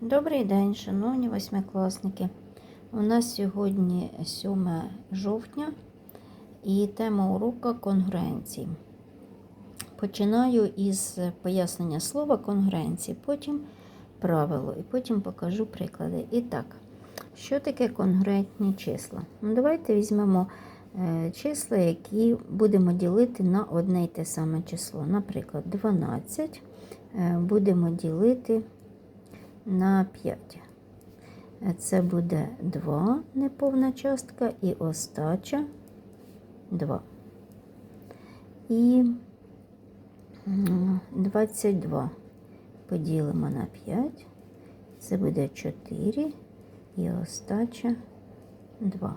Добрий день, шановні восьмикласники. У нас сьогодні 7 жовтня і тема уроку конгруенції. Починаю із пояснення слова конгруенції, потім правило, і потім покажу приклади. І так, що таке конгруентні числа? Ну, давайте візьмемо е, числа, які будемо ділити на одне й те саме число. Наприклад, 12 е, будемо ділити на 5. Це буде 2 неповна частка і остача 2. І м, 22 поділимо на 5. Це буде 4 і остача 2.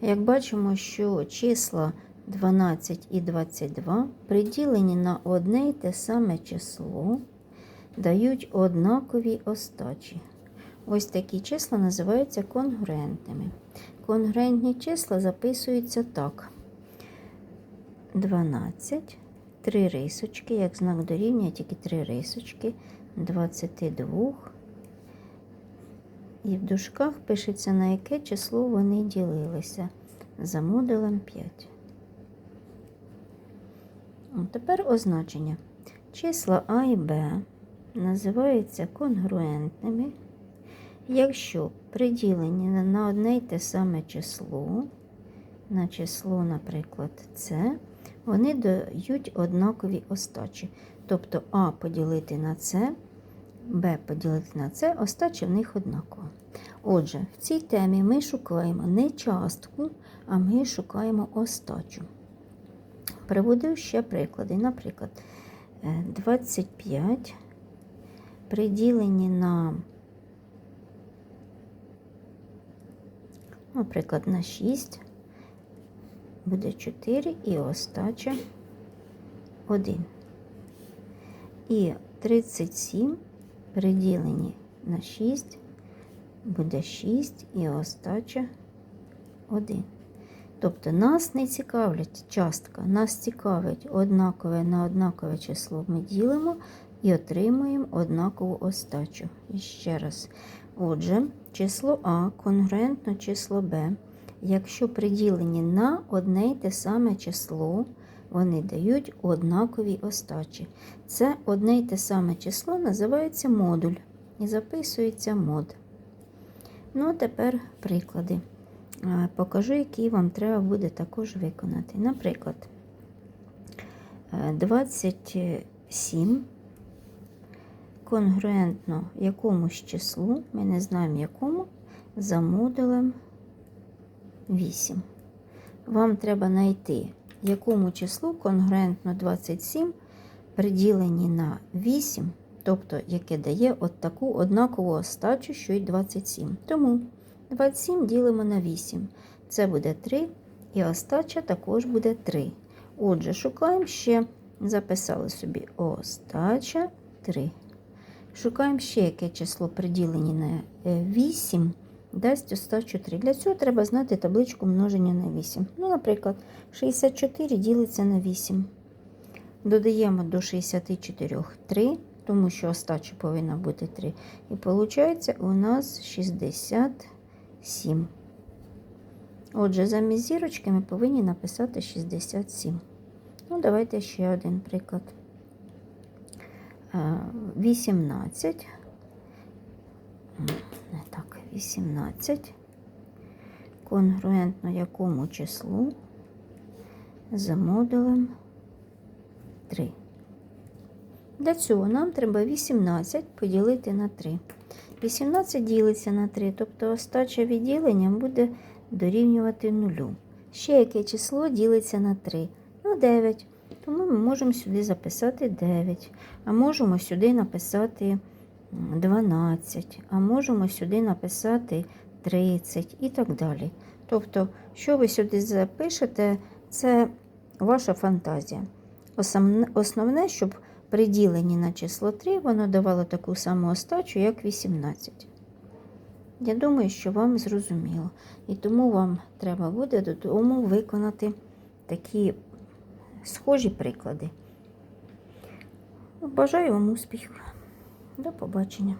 Як бачимо, що числа 12 і 22 приділені на одне й те саме число дають однакові остачі. Ось такі числа називаються конгруентними. Конгруентні числа записуються так: 12, 3 рисочки, як знак дорівнює, тільки 3 рисочки, 22. І в дужках пишеться, на яке число вони ділилися за модулем 5. Тепер означення. Числа А і Б називаються конгруентними, якщо приділені на одне й те саме число, на число, наприклад, С, вони дають однакові остачі. Тобто А поділити на С, Б поділити на С, остачі в них однаково. Отже, в цій темі ми шукаємо не частку, а ми шукаємо остачу. Приведу ще приклади. Наприклад, 25 приділені на, наприклад, на 6, буде 4 і остача 1. І 37 приділені на 6, буде 6 і остача 1. Тобто нас не цікавлять частка, нас цікавить однакове на однакове число ми ділимо і отримуємо однакову остачу. І ще раз. Отже, число А конгруентно число Б. Якщо приділені на одне й те саме число, вони дають однакові остачі. Це одне й те саме число називається модуль і записується мод. Ну, а тепер приклади. Покажу, які вам треба буде також виконати. Наприклад, 27 конгруентно якомусь числу, ми не знаємо якому, за модулем 8. Вам треба знайти, якому числу конгруентно 27 приділені на 8, тобто яке дає от таку однакову остачу, що й 27. Тому 27 ділимо на 8. Це буде 3, і остача також буде 3. Отже, шукаємо ще, записали собі остача 3. Шукаємо ще яке число приділені на 8, дасть остачу 3. Для цього треба знати табличку множення на 8. Ну, наприклад, 64 ділиться на 8. Додаємо до 64 3, тому що остача повинна бути 3. І виходить, у нас 67. Отже, замість зірочки ми повинні написати 67. Ну, давайте ще один приклад. 18. Не так, 18. Конгруентно якому числу за модулем 3. Для цього нам треба 18 поділити на 3. 18 ділиться на 3, тобто остача відділення буде дорівнювати 0. Ще яке число ділиться на 3? Ну, 9. Тому ми можемо сюди записати 9, а можемо сюди написати 12, а можемо сюди написати 30 і так далі. Тобто, що ви сюди запишете, це ваша фантазія. Основне, щоб при діленні на число 3 воно давало таку саму остачу, як 18. Я думаю, що вам зрозуміло. І тому вам треба буде додому виконати такі схожі приклади. Бажаю вам успіхів. До побачення.